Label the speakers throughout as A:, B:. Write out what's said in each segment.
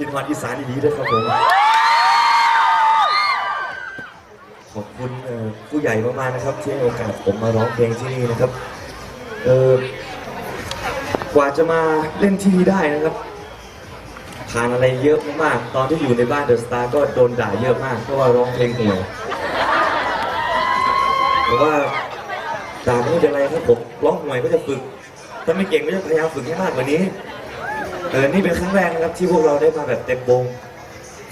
A: อีสานดีๆด้วยครับผม ขอบคุณเอ่อผู้ใหญ่มากๆนะครับ ที่ให้โอกาสผมมาร้องเพลงที่นี่นะครับเออกว่าจะมาเล่นที่นี่ได้นะครับ ผ่านอะไรเยอะมากๆตอนที่อยู่ในบ้านเดอะสตาร์ก็โดนด่าเยอะมากเพราะว่าร้องเพลงห่วยแต่ว่าด่าก็ไม่เป็นไรครับผมร้องห่วยก็จะฝึก ถ้าไม่เก่งก็จะพยายามฝึกให้มากกว่านี้ เออ นี่เป็นครั้งแรกนะครับที่พวกเราได้มาแบบเต็มวง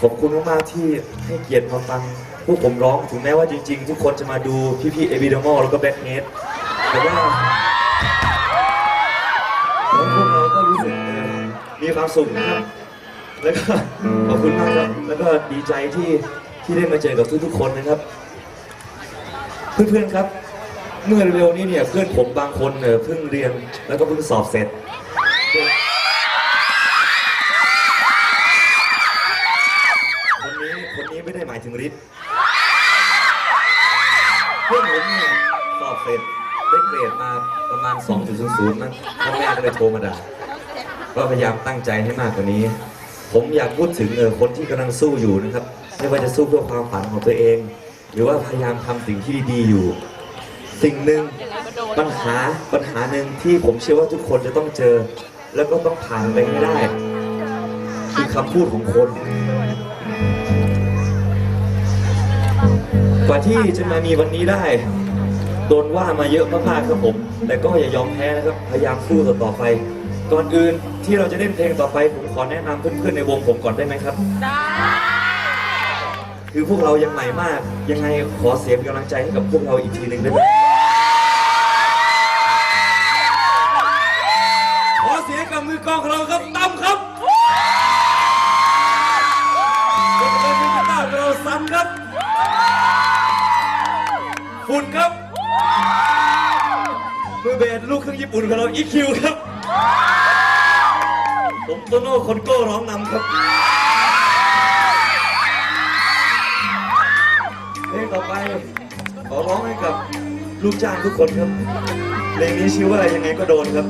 A: ขอบคุณมากๆที่ให้เกียรติมาฟังพวกผมร้องถึงแม้ว่าจริง ๆ ทุกคนจะมาดูพี่ๆเอบิดมอลแล้วก็แบ็คเฮดแต่ว่าแล้วพวกเราก็รู้สึกเออมีความสุขนะครับ แล้วก็ขอบคุณมากครับ แล้วก็ดีใจที่ที่ได้มาเจอกับทุกๆคนนะครับ เพื่อนๆครับ เมื่อเร็วๆนี้เนี่ยเพื่อนผมบางคนเออเพิ่งเรียนแล้วก็เพิ่งสอบเสร็จ ไม่ได้หมายถึงฤทธิ์เพื่อนผมเนี่ยสอบเสร็จได้เกรดมาประมาณ 2.00มั้งพ่อแม่ก็เลยโทรมาด่าก็พยายามตั้งใจให้มากกว่านี้ ผมอยากพูดถึงเออคนที่กำลังสู้อยู่นะครับ ไม่ว่าจะสู้เพื่อความฝันของตัวเอง หรือว่าพยายามทำสิ่งที่ดีอยู่ สิ่งหนึ่งปัญหาปัญหาหนึ่งที่ผมเชื่อว่าทุกคนจะต้องเจอ แล้วก็ต้องผ่านไปให้ได้ คือคำพูดของคน ว่าที่จะมามีวันนี้ได้ โดนว่ามาเยอะมากๆครับผม แต่ก็อย่ายอมแพ้นะครับ พยายามสู้ต่อต่อไป ก่อนอื่นที่เราจะเล่นเพลงต่อไป ผมขอแนะนำเพื่อนๆในวงผมก่อนได้ไหมครับคือพวกเรายังใหม่มาก ยังไงขอเสียงเป็นกำลังใจให้กับพวกเราอีกทีหนึ่งได้ไหมขอเสียงกับมือกลองของเราครับตั้มครับ ฝุ่นครับมือเบสลูกเครื่องญี่ปุ่นของเราอีคิวครับ ผมโตโน่คนโก้ร้องนำครับเพลงต่อไป ขอร้องให้กับลูกจ้างทุกคนครับเพลงนี้ชื่อว่ายังไงก็โดนครับ